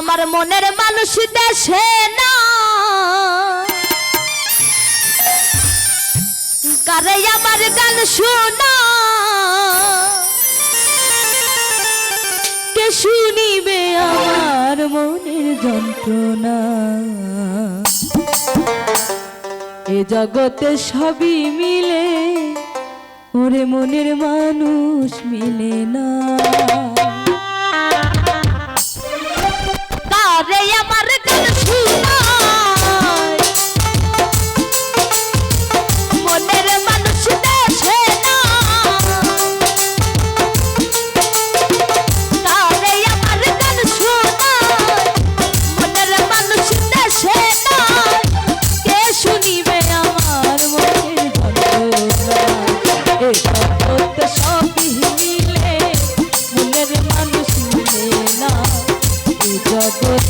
আমার মনের মানুষ দেশে কারে আমার গান শোনা? কে শুনিবে আমার মনের যন্ত্রণা? এ জগতে সবই মিলে, ওরে মনের মানুষ মিলে না। কারে আমার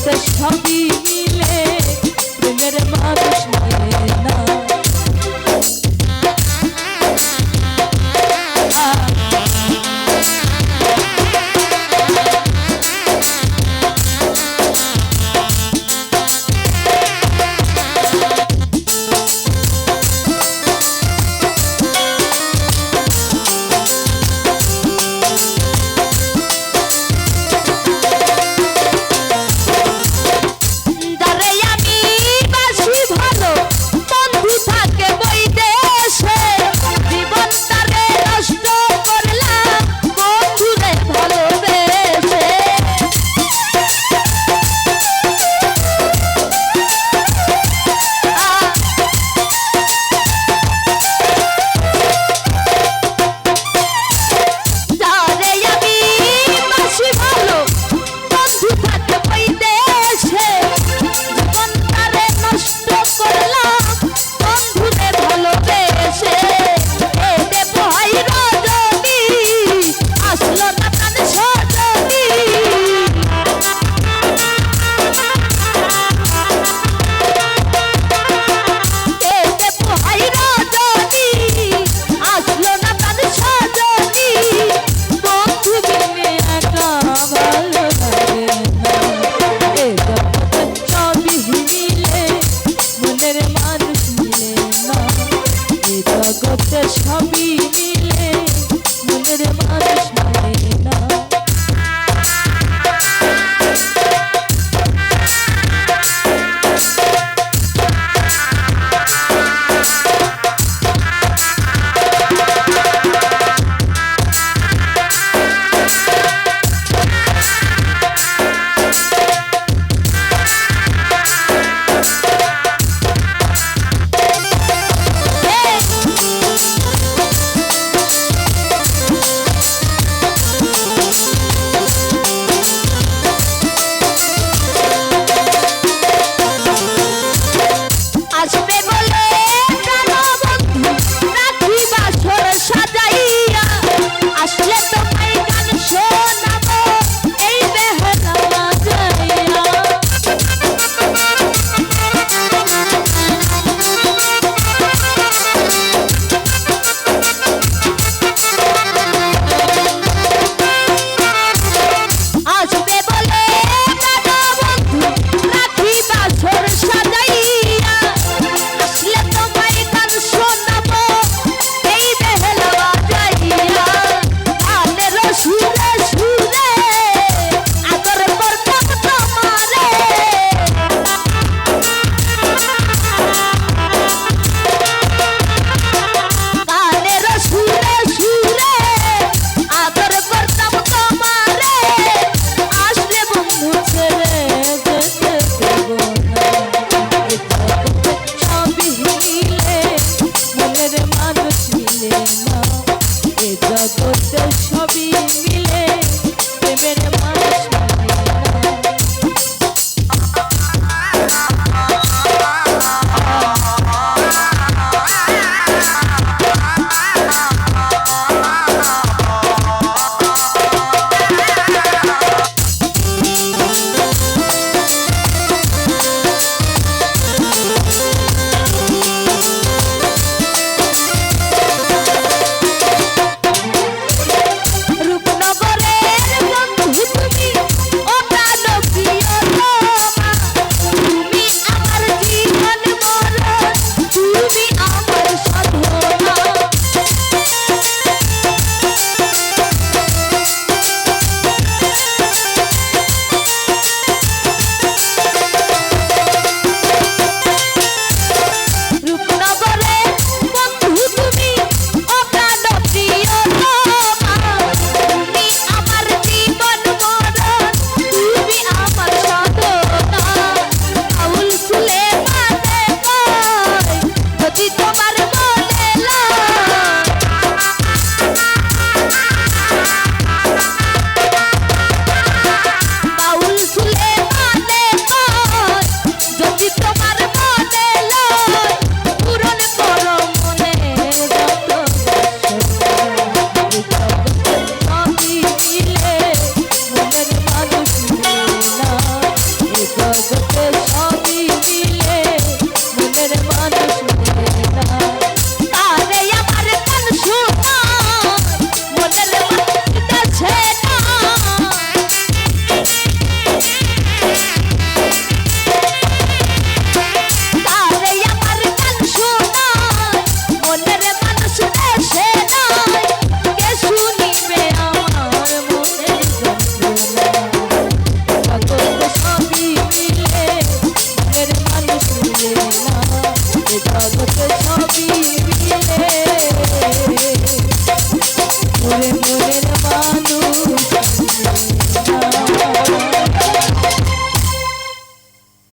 শেষ হবি জগতে